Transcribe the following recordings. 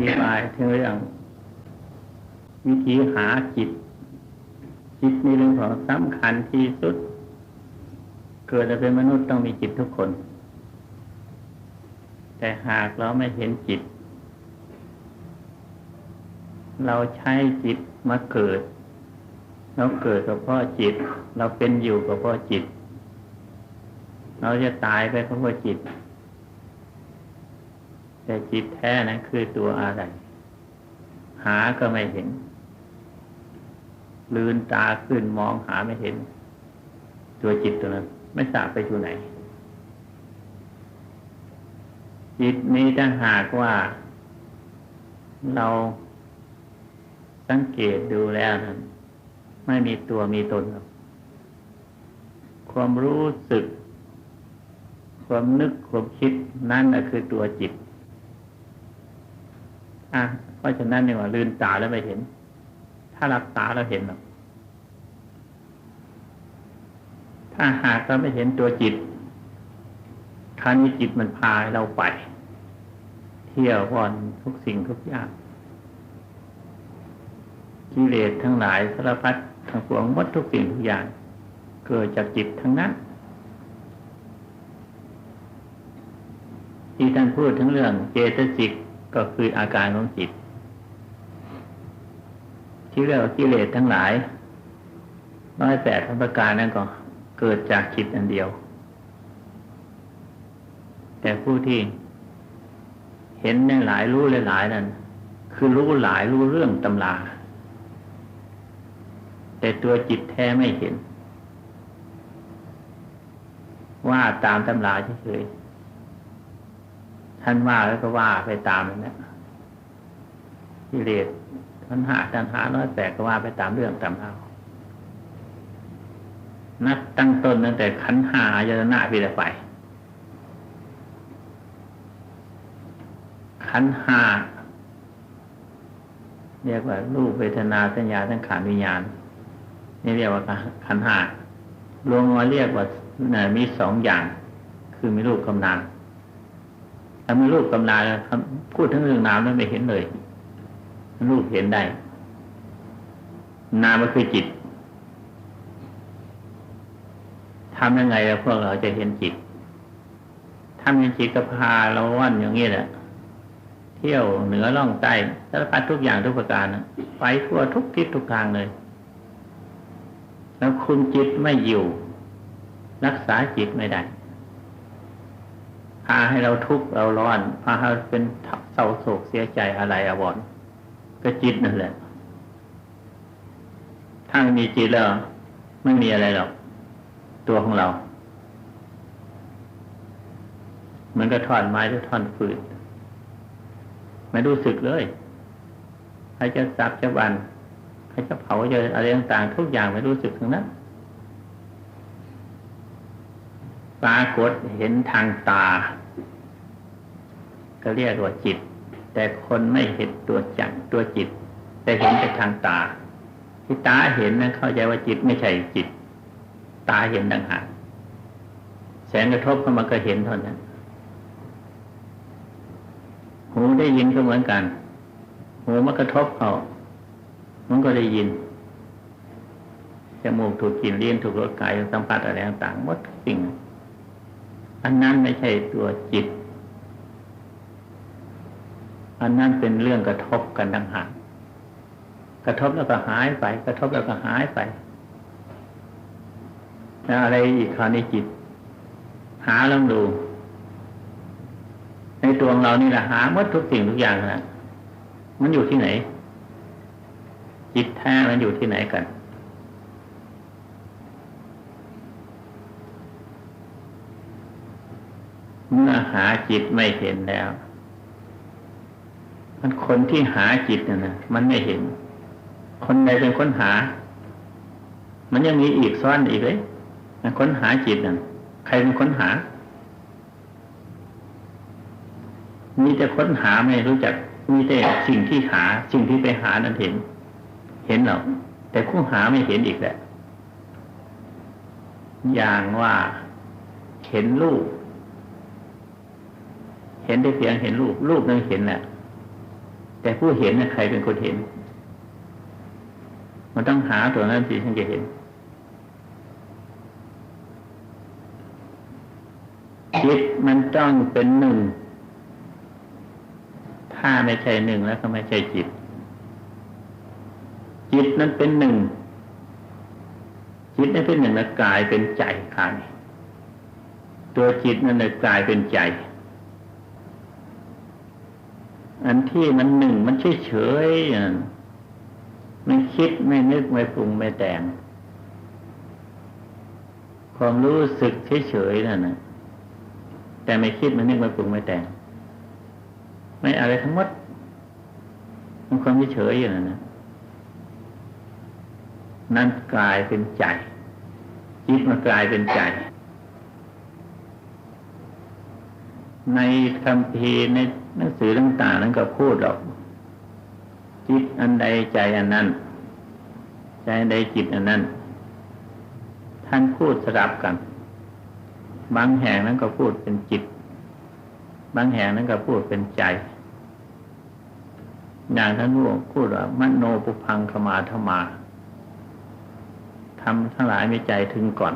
ธิบายถึงเรื่อง วิธีหาจิต จิตนี่เรื่องของสำคัญที่สุด เกิดมาเป็นมนุษย์ต้องมีจิตทุกคน แต่หากเราไม่เห็นจิต เราใช้จิตมาเกิด เราเกิดกับพ่อจิต เราเป็นอยู่กับพ่อจิต เราจะตายไปเพราะพ่อจิต แต่จิตแท้นั้นคือตัวอะไร หาก็ไม่เห็น ลืนตาขึ้นมองหาไม่เห็น ตัวจิตตัวนั้น ไม่ทราบไปอยู่ไหน จิตนี้ถ้าหากว่า เราสังเกตดูแล้วนั้นไม่มีตัวมีตนหรอกความรู้สึก ความนึกความคิดนั่นแหละคือตัวจิต อะเพราะฉะนั้นเนี่ยว่าลืนตาแล้วไม่เห็น ถ้าหลับตาเราเห็นหรอกถ้าหากเราไม่เห็นตัวจิตครานี้จิตมันพาเราไป เที่ยววนทุกสิ่งทุกอย่างกิเลสทั้งหลายสารพัดทั้งปวงหมดทุกสิ่งทุกอย่าง เกิดจากจิตทั้งนั้นที่ท่านพูดถึงเรื่องเจตสิก ก็คืออาการของจิต ที่เรียกว่ากิเลสทั้งหลายน้อยแปดทั้งประการนั่นก็เกิดจากจิตอันเดียว แต่ผู้ที่เห็นในหลายรู้หลายนั้น คือรู้หลายรู้เรื่องตำราแต่ตัวจิตแท้ไม่เห็น ว่าตามตำราเฉยๆ ท่านว่าแล้วก็ว่าไปตามนั้นนะกิเลสทันหาทันหาน้อยแตกก็ว่าไปตามเรื่องตามเรานับตั้งต้นตั้งแต่ขันหายตนาพิรไฟขันหาเรียกว่ารูปเวทนาสัญญาสังขารวิญญาณ นี่เรียกว่าขันหารวมมาเรียกว่ามีสองอย่าง คือมีรูปกำนาม ถ้ามีรูปกำนามพูดถึงเรื่องนามแล้วไม่เห็นเลย รูปเห็นได้ นามก็คือจิตทำยังไงแล้วพวกเราจะเห็นจิตทำเห็นจิตก็พาเราว่อนอย่างนี้แหละ เที่ยวเหนือล่องใต้สารพัดทุกอย่างทุกประการไปทั่วทุกทิศทุกทางเลย แล้วคุมจิตไม่อยู่ รักษาจิตไม่ได้ พาให้เราทุกข์เราร้อน พาให้เป็นเศร้าโศกเสียใจอะไรอวรก็จิตนั่นแหละถ้าไม่มีจิตแล้วไม่มีอะไรหรอก ตัวของเรา มันก็ท่อนไม้หรือท่อนฟืนไม่รู้สึกเลยใครจะสับจะบันใครจะเผาจะอะไรต่างๆทุกอย่างไม่รู้สึกทั้งนั้น ปรากฏเห็นทางตา ก็เรียกว่าจิต แต่คนไม่เห็นตัวจังตัวจิต แต่เห็นแต่ทางตา ที่ตาเห็นนั้นเข้าใจว่าจิตไม่ใช่จิต ตาเห็นดังหากแสงกระทบเข้ามาก็เห็นเท่านั้นหูได้ยินก็เหมือนกัน หูมันกระทบเขามันก็ได้ยินจมูกถูกกลิ่นเลี้ยงถูกรสกายสัมผัสอะไรต่างๆหมดสิ่ง อันนั้นไม่ใช่ตัวจิต อันนั้นเป็นเรื่องกระทบกันดังหากกระทบแล้วก็หายไป กระทบแล้วก็หายไปแล้วอะไรอีกคราวนี้จิต หาลองดู ในตัวของเรานี่แหละหาหมดทุกสิ่งทุกอย่างนะมันอยู่ที่ไหน จิตแท้มันอยู่ที่ไหนกัน เมื่อหาจิตไม่เห็นแล้ว มันคนที่หาจิตนะนะมันไม่เห็น คนใดเป็นคนหา มันยังมีอีกซ้อนอีกเลยค้นหาจิตนั่นใครเป็นคนหา มีแต่ค้นหาไม่รู้จัก มีแต่สิ่งที่หา สิ่งที่ไปหานั้นเห็น เห็นหรอกแต่ผู้หาไม่เห็นอีกแหละ อย่างว่าเห็นรูป ห็นได้เพียงเห็นรูปรูปนึงเห็นแหละแต่ผู้เห็นน่ะใครเป็นคนเห็น มันต้องหาตัวนั้นสิถึงจะเห็นจิตมันต้องเป็นหนึ่ง ถ้าไม่ใช่หนึ่งแล้วก็ไม่ใช่จิต จิตนั้นเป็นหนึ่ง จิตนั้นเป็นหนึ่งแล้วกายเป็นใจค่ะตัวจิตนั้นเลยกลายเป็นใจ อันที่มันหนึ่งมันเฉยเฉยไม่คิดไม่นึกไม่ปรุงไม่แต่ง ความรู้สึกเฉยเฉยนั่นนะแต่ไม่คิดไม่นึกไม่ปรุงไม่แต่ง ไม่อะไรทั้งหมด มันความเฉยเฉยอยู่นั่นนะนั่นกลายเป็นใจจิตมันกลายเป็นใจในคำพีใน หนังสือต่างๆนั้นก็พูดหรอก จิตอันใดใจอันนั้น ใจอันใดจิตอันนั้น ท่านพูดสลับกัน บางแห่งนั้นก็พูดเป็นจิต บางแห่งนั้นก็พูดเป็นใจ อย่างท่านพูดว่ามโนปุพังขมาธมาทำทั้งหลายมีใจถึงก่อน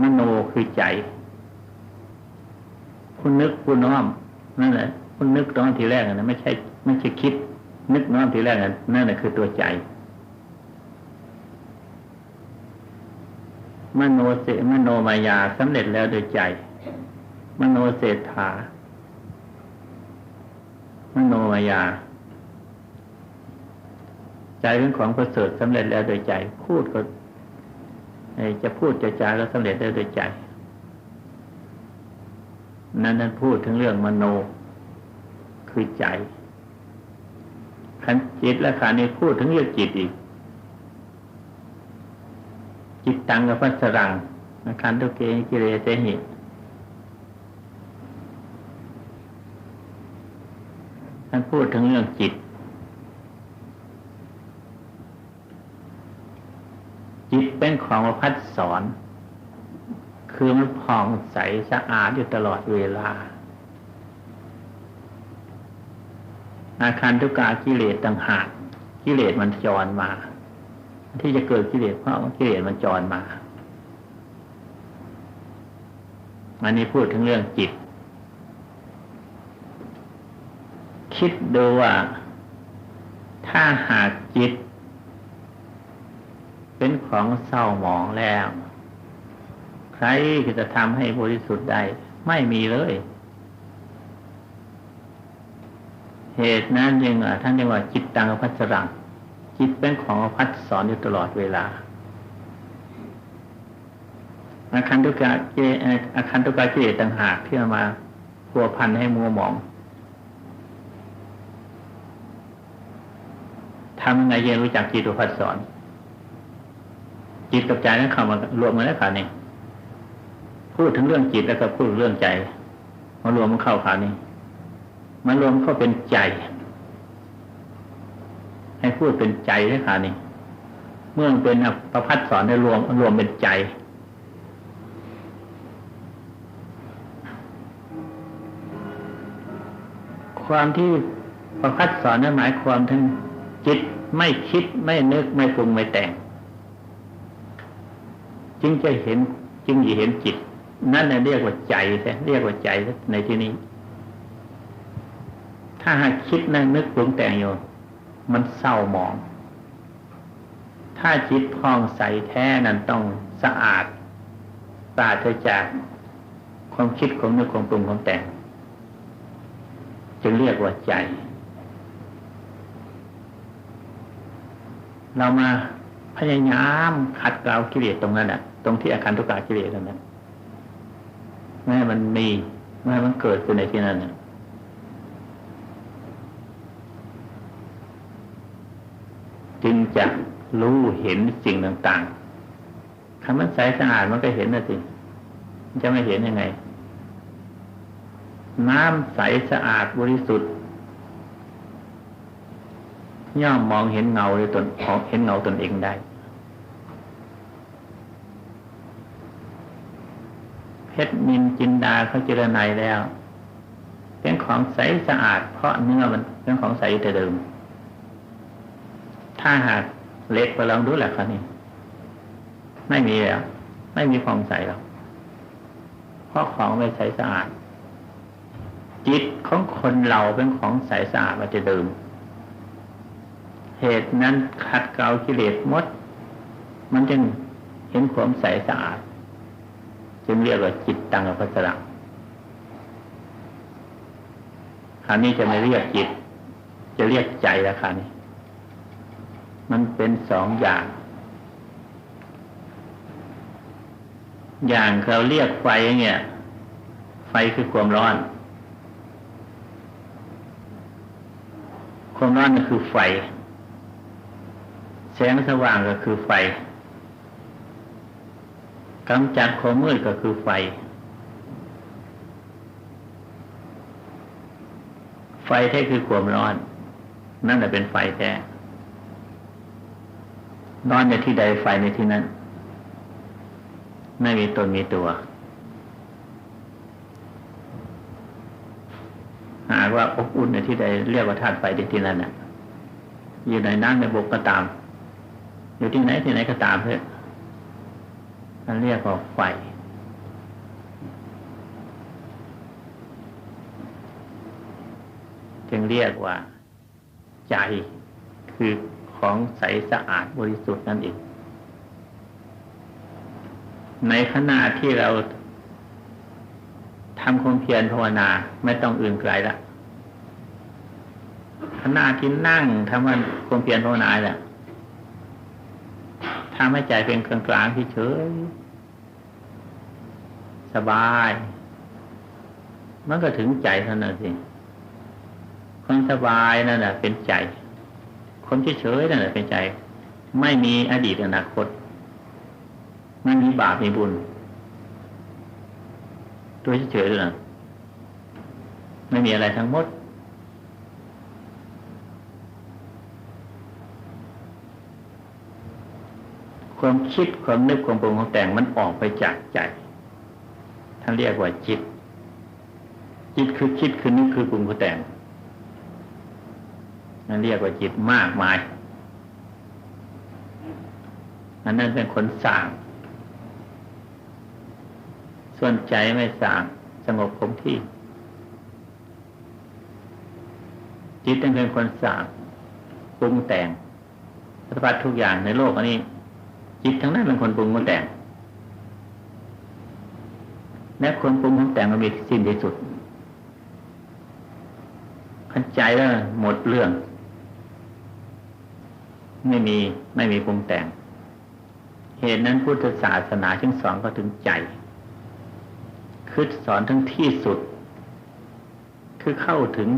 มโนคือใจ คุณนึกคุณน้อมนั่นแหละ คุณนึกตอนทีแรกนะไม่ใช่ ไม่ใช่คิด นึกน้อมทีแรกนั่นแหละคือตัวใจมโนเสมโนมายาสำเร็จแล้วโดยใจ มโนเศรษฐามโนมายา ใจเป็นของประเสริฐสำเร็จแล้วโดยใจ พูดก็จะพูดจะจาแล้วสำเร็จแล้วโดยใจ นั้นนั้นพูดถึงเรื่องมโน คือใจขันจิตและขันนี้พูดถึงเรื่องจิตอีก จิตตังกับพัสรังขันตุเกกิเลสหิท่านพูดถึงเรื่องจิต จิตเป็นของพัดสอน คือมันผ่องใสสะอาดอยู่ตลอดเวลา อาคารทุกากิเลสต่างหากกิเลสมันจรมา ที่จะเกิดกิเลสเพราะกิเลสมันจรมาอันนี้พูดถึงเรื่องจิต คิดดูว่าถ้าหากจิต เป็นของเศร้าหมองแล้ว ใครจะทำให้บริสุทธิ์ได้ไม่มีเลย เหตุนั้นยังท่านเรียกว่าจิตตังอภัสรังจิตเป็นของอภัสสอนอยู่ตลอดเวลาอาคันตุกะเจอาคันตุกะเจต่างหากที่มาพัวพันให้มัวหมองทำยังไงเยังรู้จักจิตอุพัสสอน จิตกับใจนั้นเข้ามารวมกันแล้วค่ะนี่ พูดถึงเรื่องจิตแล้วก็พูดเรื่องใจมารวมมันเข้าขานี้มารวมเข้าเป็นใจ ให้พูดเป็นใจได้ขานี้เมื่อเป็นประพัดสอนได้รวมรวมเป็นใจ ความที่ประพัดสอนนั้นหมายความถึงจิตไม่คิดไม่นึกไม่ปรุงไม่แต่ง จึงจะเห็นจึงจะเห็นจิต นั่นเรียกว่าใจใช่เรียกว่าใจในที่นี้ ถ้าหากคิดนั่งนึกปรุงแต่งอยู่มันเศร้าหมอง ถ้าจิตพองใสแท้นั้นต้องสะอาดปราศจากความคิดของนึกของปรุงของแต่ง จึงเรียกว่าใจ เรามาพยายามขัดเกลากิเลสตรงนั้นอะตรงที่อาการทุกขากิเลสตรงนั้น ไม่ให้มันมีไม่ให้มันเกิดขึ้นในที่นั้นจึงจะรู้เห็นสิ่งต่างๆคำมันใสสะอาดมันก็เห็นนะสิจะไม่เห็นยังไง น้ำใสสะอาดบริสุทธิ์ย่อมมองเห็นเงาในตนเห็นเงาตนเองได้เพ ชรนินจินดาเขาเจรไนแล้ว เป็นของใสสะอาด เพราะเนื้อมันเป็นของใสแต่เดิม ถ้าหากเล็กไปลองดูแหละครับนี่ไม่มีแล้วไม่มีของใสหรอกเพราะของไม่ใสสะอาด จิตของคนเราเป็นของใสสะอาดมาจะเดิม เหตุนั้นขัดเกลากิเลสมด มันจึงเห็นความใสสะอาด จึงเรียกว่าจิตตังอภัสระคราวนี้จะไม่เรียกจิต จะเรียกใจแล้วคราวนี้ มันเป็นสองอย่าง อย่างเราเรียกไฟเนี่ย ไฟคือความร้อน ความร้อนก็คือไฟ แสงสว่างก็คือไฟ กำจัดความมืดก็คือไฟ ไฟแท้คือความร้อน นั่นแหละเป็นไฟแท้ร้อนในที่ใดไฟในที่นั้น ไม่มีตนมีตัว หากว่าอบอุ่นในที่ใดเรียกว่าธาตุไฟในที่นั้นน่ะอยู่ในน้ำในบกก็ตาม อยู่ที่ไหนที่ไหนก็ตามเถอะนั่นเรียกว่าไฟ จึงเรียกว่า ใจคือของใสสะอาดบริสุทธิ์นั่นเองในขณะที่เราทำความเพียรภาวนาไม่ต้องอื่นไกลละขณะที่นั่งทำความเพียรภาวนาเนี่ย ทำให้ใจเป็นกลางกลางเฉยสบาย มันก็ถึงใจเท่านั้นสิคนสบายนั่นแหละเป็นใจ คนเฉยๆนั่นแหละเป็นใจ ไม่มีอดีตอนาคตไม่มีบาปมีบุญ ตัวเฉยๆเลยนะไม่มีอะไรทั้งหมด ความคิดความนึกความปรุงความแต่งมันออกไปจากใจท่านเรียกว่าจิต จิตคือคิดคือนึกคือปรุงคือแต่งนั่นเรียกว่าจิตมากมายอันนั้นเป็นคนสร้างส่วนใจไม่สร้างสงบคงที่ จิตเป็นคนสร้างปรุงแต่งสารพัดทุกอย่างในโลกอันนี้ จิตทั้งนั้นเป็นคนปรุงคนแต่งและคนปรุงคนแต่งมันมีสิ้นที่สุดขันใจแล้วหมดเรื่อง ไม่มีไม่มีปรุงแต่ง เหตุนั้นพุทธศาสนาจึงสอนก็ถึงใจคือสอนทั้งที่สุด คือเข้าถึง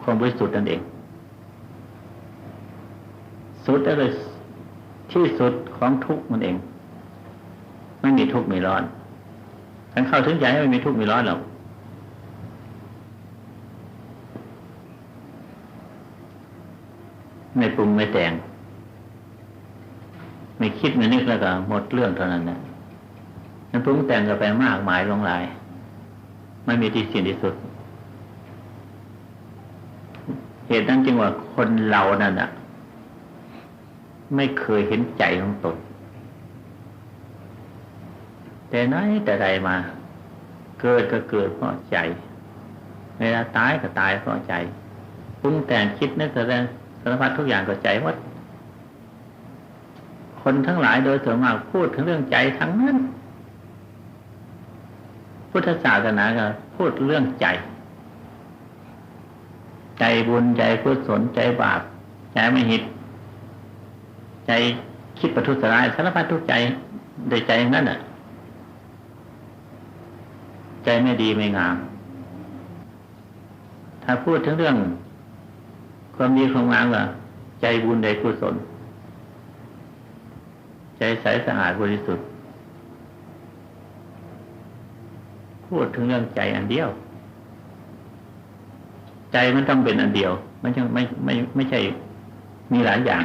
ความบริสุทธิ์นั่นเอง สุดได้เลย ที่สุดของทุกมันเอง ไม่มีทุกมีร้อนการเข้าถึงใจไม่มีทุกมีร้อนหรอกไม่ปรุงไม่แต่ง ไม่คิดไม่นึกแล้วก็หมดเรื่องเท่านั้นนะนั้นปรุงแต่งก็ไปมากมายลงหลายไม่มีที่สิ้นที่สุด เหตุนั้นจึงว่าคนเรานั่นอะ ไม่เคยเห็นใจของตน แต่ไหนแต่ใดมา เกิดก็เกิดเพราะใจ เวลาตายก็ตายเพราะใจปรุงแต่งคิดนึกแสดงสารพัดทุกอย่างก็ใจหมดคนทั้งหลายโดยส่วนมากพูดถึงเรื่องใจทั้งนั้น พุทธศาสนาก็พูดเรื่องใจ ใจบุญใจกุศลใจบาปใจไม่หิต ใจคิดประทุษร้ายสารพัดทุกใจโดยใจนั้นอะ ใจไม่ดีไม่งาม ถ้าพูดถึงเรื่อง ความดีความงามก็ใจบุญใจกุศล ใจใสสะอาดบริสุทธิ์พูดถึงเรื่องใจอันเดียว ใจมันต้องเป็นอันเดียว มันไม่ไม่ไม่ไม่ใช่มีหลายอย่าง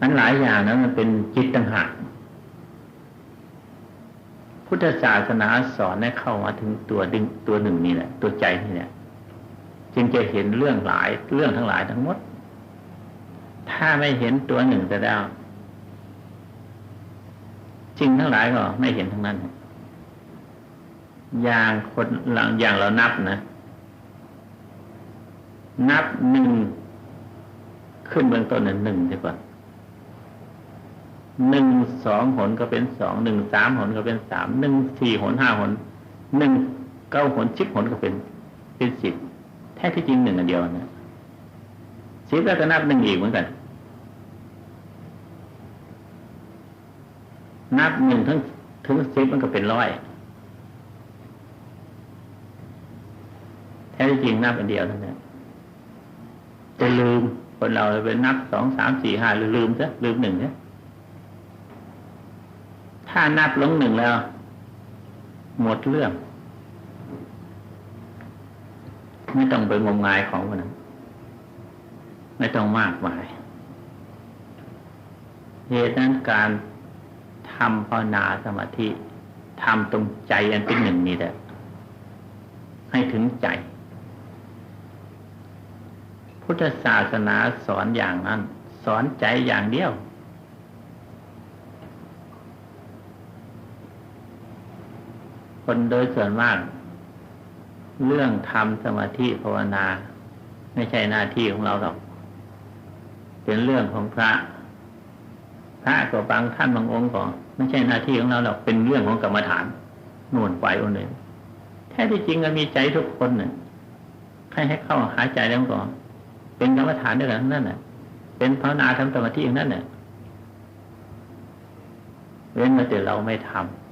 มันหลายอย่างนั้นมันเป็นจิตต่างหากพุทธศาสนาสอนให้เข้ามาถึงตัวดึงตัวหนึ่งนี่แหละตัวใจนี่แหละจึงจะเห็นเรื่องหลายเรื่องทั้งหลายทั้งหมด ถ้าไม่เห็นตัวหนึ่งแต่แล้วจริงทั้งหลายก็ไม่เห็นทั้งนั้น อย่างคนอย่างเรานับนะ นับหนึ่งขึ้นเบื้องต้นหนึ่งหนึ่งดีกว่า หนึ่งสองหนก็เป็นสองหนึ่งสามหนก็เป็นสามหนึ่งสี่หนห้าหนหนึ่งเก้าหนสิบหนก็เป็น เป็นสิบแท้ที่จริงหนึ่งอันเดียวนะสิบแล้วก็นับหนึ่งอีกเหมือนกัน นับหนึ่งถึงถึงสิบมันก็เป็นร้อยแท้ที่จริงนับอันเดียวนั่นแหละจะลืมคนเราไปนับสองสามสี่ห้าหรือลืมซะลืมหนึ่งเนี่ย ถ้านับลงหนึ่งแล้ว หมดเรื่อง ไม่ต้องไปงมงายของมันไม่ต้องมากมายเหตุนั้นการทำภาวนาสมาธิทำตรงใจอันเป็นหนึ่งนี่แหละให้ถึงใจ พุทธศาสนาสอนอย่างนั้น สอนใจอย่างเดียว คนโดยส่วนมาก เรื่องทำสมาธิภาวนา ไม่ใช่หน้าที่ของเราหรอก เป็นเรื่องของพระ พระก็บางท่านบางองค์ก็ไม่ใช่หน้าที่ของเราหรอกเป็นเรื่องของกรรมฐานน่นไปอนหนึ่งแท้ที่จริงก็มีใจทุกคนเนี่ยให้ให้เข้าหายใจแล้วก่อนเป็นกรรมฐานด้วยกันนั่นแหละเป็นภาวนาทำสมาธิอย่างนั้นเนี่ยเว้นมาแต่เราไม่ทำ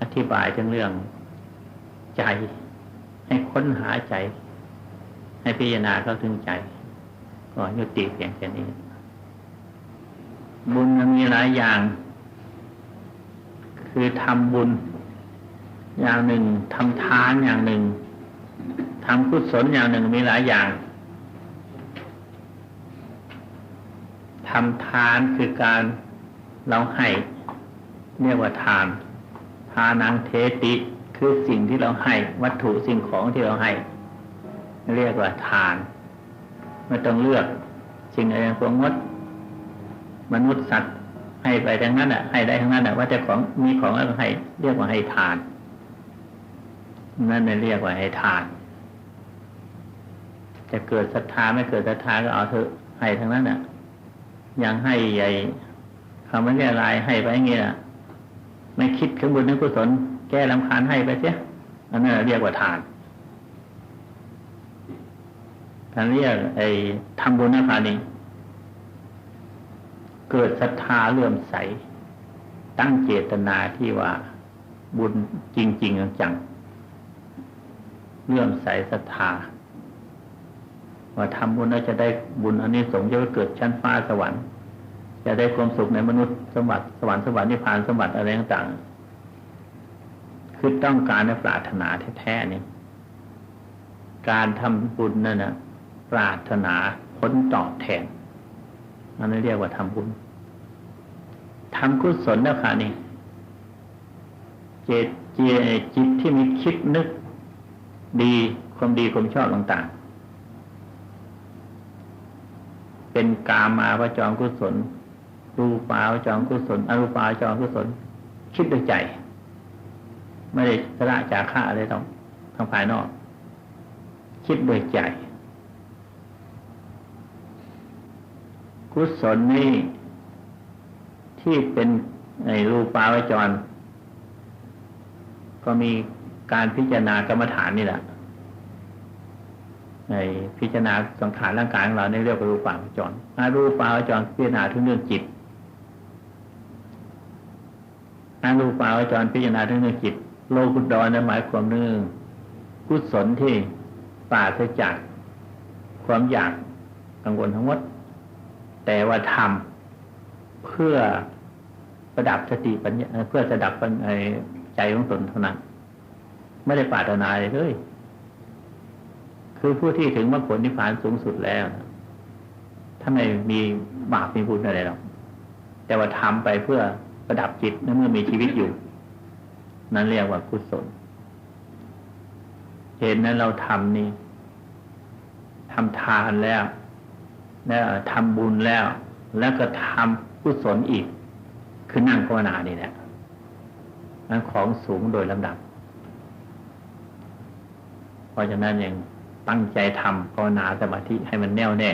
อธิบายถึงเรื่องใจ ให้ค้นหาใจ ให้พิจารณาเข้าถึงใจ ก็ยุติเพียงแค่นี้ บุญมันมีหลายอย่าง คือทำบุญ อย่างหนึ่งทำทานอย่างหนึ่งทำกุศลอย่างหนึ่งมีหลายอย่างทำทานคือการเราให้เรียกว่าทาน ทานังเทติคือสิ่งที่เราให้ วัตถุสิ่งของที่เราให้ เรียกว่าทานไม่ต้องเลือกสิ่งอะไรพวกงด มนุษย์สัตว์ให้ไปทั้งนั้นอะ ให้ได้ทั้งนั้นอะว่าจะของมีของอะไรให้ เรียกว่าให้ทาน นั่นเรียกว่าให้ทาน จะเกิดศรัทธาไม่เกิดศรัทธาก็เอาเถอะให้ทั้งนั้นอะยังให้ใหญ่คำว่าแค่ลายให้ไปอย่างเงี้ย ไม่คิดถึงบุญนึกกุศลแก้ลำคาญให้ไปเสียอันนั้นเรียกว่าทานท่านเรียกไอ้ทำบุญนะพานี้เกิดศรัทธาเลื่อมใส ตั้งเจตนาที่ว่าบุญจริงๆจังเลื่อมใสศรัทธา ว่าทำบุญแล้วจะได้บุญอันนี้สงจะเกิดชั้นฟ้าสวรรค์ จะได้ความสุขในมนุษย์สมบัติสวรรค์สวรรค์นิพพานสมบัติอะไรต่างๆ คือต้องการในปรารถนาแท้ๆนี่การทำบุญนั่นนะปรารถนาผลตอบแทนอันนี้เรียกว่าทำบุญทำกุศลนะค่ะนี่เจตเจจิตที่มีคิดนึก ดีความดีความชอบต่างๆ เป็นกามาพระจองกุศล รูปาวจองกุศลอรูปาวจองกุศล คิดด้วยใจ ไม่ได้สละจากข้าอะไรต้องทางภายนอก คิดด้วยใจ กุศลนี่ที่เป็นในรูปาวจร ก็มีการพิจารณากรรมฐานนี่แหละในพิจารณาสังขารร่างกายของเราในเรียกว่ารูปาวจรอารูปาวจรพิจารณาทุกเรื่องจิต อารูปาวจรพิจารณาเรื่องจิต โลกุตรนั้นหมายความเรื่องกุศลที่ปราศจากความอยากกังวลทั้งหมด แต่ว่าทำเพื่อประดับสติปัญญาเพื่อจะดับใจของตนเท่านั้น ไม่ได้ปรารถนาเลยคือผู้ที่ถึงมรรคผลนิพพานสูงสุดแล้วถ้าไม่มีบาปมีบุญอะไรหรอกแต่ว่าทำไปเพื่อ ประดับจิตในเมื่อมีชีวิตอยู่ นั่นเรียกว่ากุศลเห็นนั้นเราทำนี่ทำทานแล้วแล้วทำบุญแล้ว แล้วก็ทำกุศลอีก คือนั่งภาวนานี่แหละนั้นของสูงโดยลำดับ เพราะฉะนั้นยังตั้งใจทำภาวนาสมาธิให้มันแน่วแน่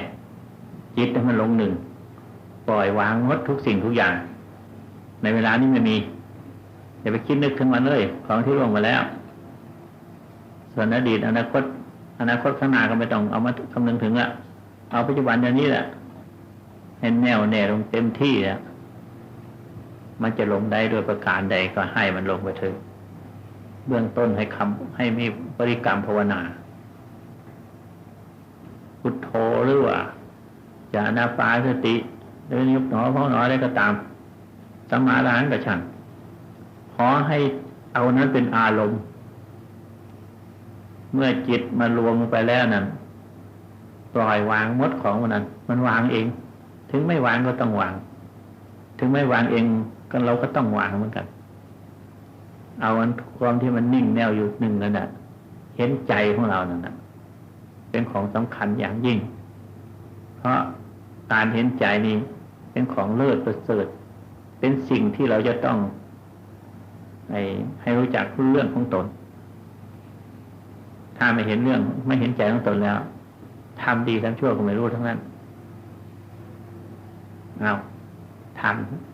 จิตให้มันลงหนึ่ง ปล่อยวางงดทุกสิ่งทุกอย่าง ในเวลานี้ไม่มีอย่าไปคิดนึกถึงมันเลย ของที่ล่วงมาแล้ว ส่วนอดีตอนาคต อนาคตข้างหน้าก็ไม่ต้องเอามาคำนึงถึงละเอาปัจจุบันอย่างนี้แหละให้แน่วแน่ลงเต็มที่แล้วมันจะลงได้ด้วยประการใดก็ให้มันลงไปเถอะเบื้องต้นให้คำให้มีบริกรรมภาวนา พุทโธหรือว่าจานาปาสติหรือยุบหนอพองหนออะไรก็ตาม สมมาลานกับฉันขอให้เอานั้นเป็นอารมณ์ เมื่อจิตมารวมไปแล้วนั้นปล่อยวางมดของมันนั้น มันวางเอง ถึงไม่วางก็ต้องวาง ถึงไม่วางเองก็เราก็ต้องวางเหมือนกัน เอาอันความที่มันนิ่งแนวอยู่หนึ่งนั่นแหะเห็นใจของเรานั่นแหะเป็นของสำคัญอย่างยิ่ง เพราะการเห็นใจนี้เป็นของเลิศประเสริฐ เป็นสิ่งที่เราจะต้องให้ให้รู้จักเรื่องของตน ถ้าไม่เห็นเรื่องไม่เห็นใจของตนแล้วทำดีทำชั่วก็ไม่รู้ทั้งนั้น เอาทำ